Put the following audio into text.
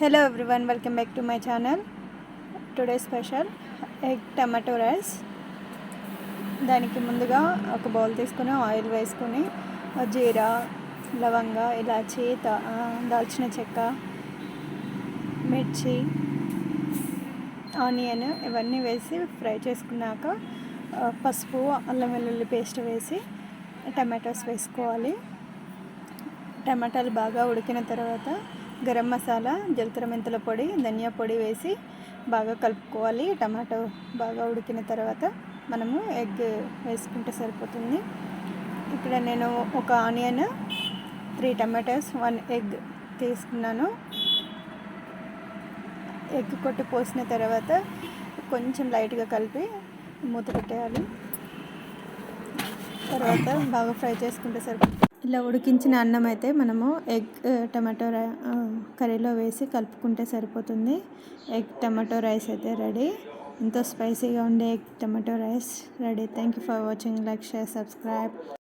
Hello everyone welcome back to my channel today special egg tomato rice దానికి ముందుగా ఒక bowl తీసుకుని oil వేసుకొని జీరా లవంగ ఇలాచి దాల్చిన చెక్క మిర్చి ఆనియన్ ఇవన్నీ వేసి ఫ్రై చేసుకున్నాక పసుపు అల్లం వెల్లుల్లి పేస్ట్ వేసి టమాటోస్ వేసుకోవాలి. టమాటాలు బాగా ఉడికిన తర్వాత గరం మసాలా జీలకర్ర మెంతుల పొడి ధనియా పొడి వేసి బాగా కలుపుకోవాలి. టమాటో బాగా ఉడికిన తర్వాత మనము ఎగ్ వేసుకుంటే సరిపోతుంది. ఇక్కడ నేను ఒక onion three tomatoes one egg తీసుకున్నాను. ఎగ్ కొట్టి పోసిన తర్వాత కొంచెం లైట్గా కలిపి మూత పెట్టేయాలి. తర్వాత బాగా ఫ్రై చేసుకుంటే సరిపోతుంది. ఇలా ఉడికించిన అన్నం అయితే మనము ఎగ్ టమాటో రై- కర్రీలో వేసి కలుపుకుంటే సరిపోతుంది. ఎగ్ టమాటో రైస్ అయితే రెడీ. ఎంతో స్పైసీగా ఉండే egg tomato rice ready. Thank you for watching like share subscribe